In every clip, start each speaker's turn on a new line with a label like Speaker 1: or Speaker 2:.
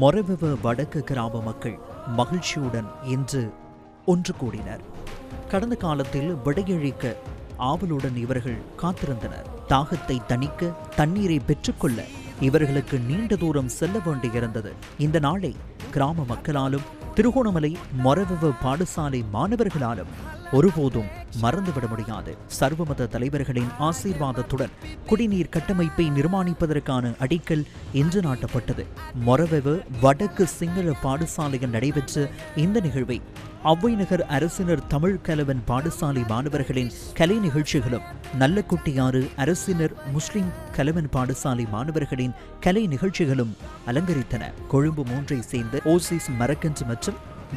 Speaker 1: மொரவெவ வடக்கு கிராம மக்கள் மகிழ்ச்சியுடன் இன்று ஒன்று கூடினர். கடந்த காலத்தில் விடையழிக்க ஆவலுடன் இவர்கள் காத்திருந்தனர். தாகத்தை தணிக்க தண்ணீரை பெற்றுக்கொள்ள இவர்களுக்கு நீண்ட தூரம் செல்ல வேண்டியிருந்தது. இந்த நாளை கிராம மக்களாலும் திருகோணமலை மொரவெவ பாடசாலை மாணவர்களாலும் ஒருபோதும் மறந்துவிட முடியாது. சர்வமத தலைவர்களின் ஆசீர்வாதத்துடன் குடிநீர் கட்டமைப்பை நிர்மாணிப்பதற்கான அடிக்கல் இன்று நாட்டப்பட்டது. மொரவெவு வடக்கு சிங்கள பாடசாலையில் நடைபெற்ற இந்த நிகழ்வை ஔவைநகர் அரசினர் தமிழ் கலவன் பாடசாலை மாணவர்களின் கலை நிகழ்ச்சிகளும் நல்லக்குட்டியாறு அரசினர் முஸ்லிம் கலவன் பாடசாலை மாணவர்களின் கலை நிகழ்ச்சிகளும் அலங்கரித்தன. கொழும்பு மூன்றை சேர்ந்த ஓசிஸ் மரக்கன்று மற்றும்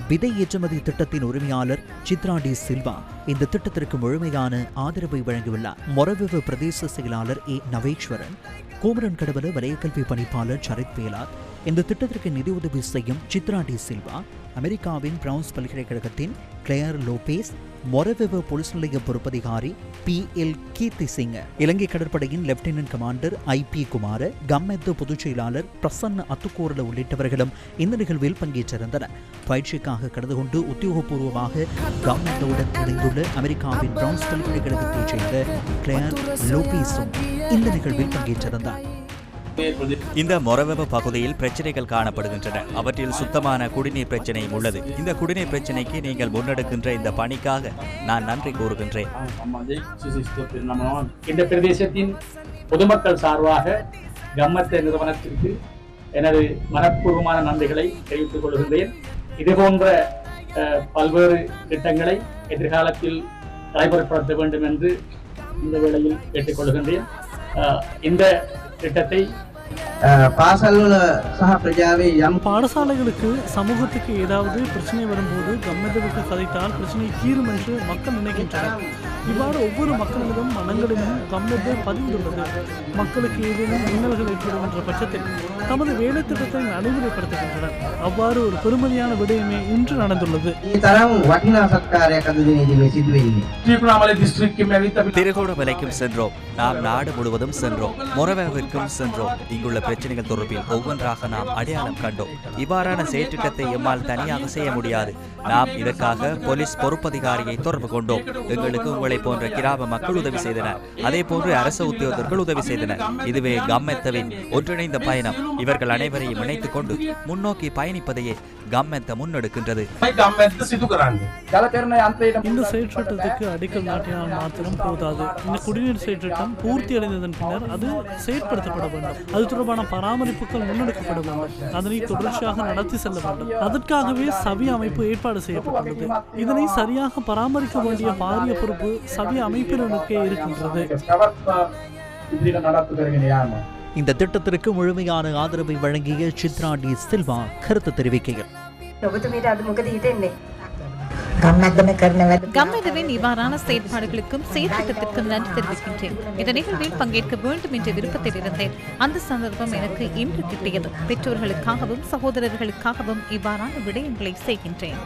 Speaker 1: விதை ஏற்றுமதி திட்டத்தின் உரிமையாளர் சித்ரா டி சில்வா இந்த திட்டத்திற்கு முழுமையான ஆதரவை வழங்கியுள்ளார். மொரவிவு பிரதேச செயலாளர் ஏ. நவேஸ்வரன் கோமரன் கடவுள வலயக்கல்வி பணிப்பாளர் சரத் பேலார் இந்த திட்டத்திற்கு நிதியுதவி செய்யும் சித்ரா டி சில்வா அமெரிக்காவின் பிரவுன்ஸ் பல்கலைக்கழகத்தின் கிளேயர் லோபேஸ் மொரவெவ போலீஸ் நிலைய பொறுப்பதிகாரி பி எல் கீர்த்தி சிங் இலங்கை கடற்படையின் lieutenant commander I P Kumara Gammeththu பொதுச் செயலாளர் பிரசன்ன அத்துக்கூரல உள்ளிட்டவர்களும் இந்த நிகழ்வில் பங்கேற்றிருந்தனர். பயிற்சிக்காக கலந்து கொண்டு உத்தியோகபூர்வமாக கம்மெத்தவுடன் இணைந்துள்ள அமெரிக்காவின் பிரான்ஸ் பல்கலைக்கழகத்தைச் சேர்ந்த கிளேர் லோபீஸும் இந்த நிகழ்வில் பங்கேற்றிருந்தார்.
Speaker 2: இந்த மொரவெப பகுதியில் பிரச்சனைகள் காணப்படுகின்றன. அவற்றில் சுத்தமான குடிநீர் பிரச்சனையும் உள்ளது. இந்த குடிநீர் பிரச்சனைக்கு நீங்கள் முன்னெடுக்கின்ற இந்த பணிக்காக நான் நன்றி கூறுகின்றேன்.
Speaker 3: இந்த பிரதேசத்தின் பொதுமக்கள் சார்பாக கம்மத்த நிறுவனத்திற்கு எனது மனப்பூர்வமான நன்றிகளை தெரிவித்துக் கொள்கின்றேன். இதுபோன்ற பல்வேறு திட்டங்களை எதிர்காலத்தில் நடைமுறைப்படுத்த வேண்டும் என்று இந்த வேளையில் கேட்டுக்கொள்கின்றேன் இந்த திட்டத்தை
Speaker 4: பாடசாலைகளுக்கு சமூகத்துக்கு ஏதாவது பிரச்சனை வரும்போது கம்மதவுக்கு கதைத்தால் பிரச்சனை தீரும் என்று மக்கள் நினைக்கின்றனர். இவ்வாறு ஒவ்வொரு மக்களிடம் மனங்களிலும் கம்மது பதிந்துள்ளது. மக்களுக்கு ஏதேனும் இன்னல்கள் ஏற்படும் என்ற பட்சத்தில் தமது வேலை திட்டத்தை நடைமுறைப்படுத்துகின்றனர். அவ்வாறு ஒரு பெருமதியான விடயமே இன்று நடந்துள்ளது.
Speaker 2: திருகோணமலைக்கும் சென்றோம் நாம் நாடு முழுவதும் சென்றோம் மொரவாவிற்கும் சென்றோம் இங்குள்ள பிரச்சனைகள் தொடர்பில் ஒவ்வொன்றாக நாம் அடையாளம் கண்டோம். இவ்வாறான செயற்றிட்டத்தை எம்மால் தனியாக செய்ய முடியாது. நாம் இதற்காக போலீஸ் பொறுப்பதிகாரியை தொடர்பு கொண்டோம். எங்களுக்கு உங்களை போன்ற கிராம மக்கள் உதவி செய்தனர். அதே போன்று அரசு உத்தியோகர்கள் உதவி செய்தனர். இதுவே கம்மெத்தவின் ஒன்றிணைந்த பயணம். இவர்கள் அனைவரையும் இணைத்துக் கொண்டு முன்னோக்கி பயணிப்பதையே கம்மெத்த முன்னெடுக்கின்றது.
Speaker 4: இந்த செயற்திட்டத்துக்கு அடிக்கல் நாட்டினால் மாத்திரம் போதாது. இந்த குடிநீர் செயற்திட்டம் பூர்த்தி அடைந்ததன் பின்னர் அது செயற்படுத்தப்பட வேண்டும். அது தொடர்பான தொடர்பான பராமரிப்புகள் முன்னெடுக்கப்பட வேண்டும் அதனை தொடர்ச்சியாக நடத்தி செல்ல வேண்டும். அதற்காகவே சபை அமைப்பு ஏற்பாடு செய்யப்பட்டுள்ளது. இதனை சரியாக பராமரிக்க வேண்டிய பாரிய பொறுப்பு சவி அமைப்பினருக்கே இருக்கின்றது.
Speaker 1: இந்த திட்டத்திற்கு முழுமையான ஆதரவை வழங்கிய சித்ரா டி சில்வா கருத்து தெரிவிக்கையில்.
Speaker 5: கம்மெதுவின் இவ்வாறான செயற்பாடுகளுக்கும் செயற்திட்டத்திற்கும் நன்றி தெரிவிக்கின்றேன். இந்த நிகழ்வில் பங்கேற்க வேண்டும் என்ற விருப்பத்தில் இருந்தேன் அந்த சந்தர்ப்பம் எனக்கு இன்று கிட்டியது. பெற்றோர்களுக்காகவும் சகோதரர்களுக்காகவும் இவ்வாறான விடயங்களை செய்கின்றேன்.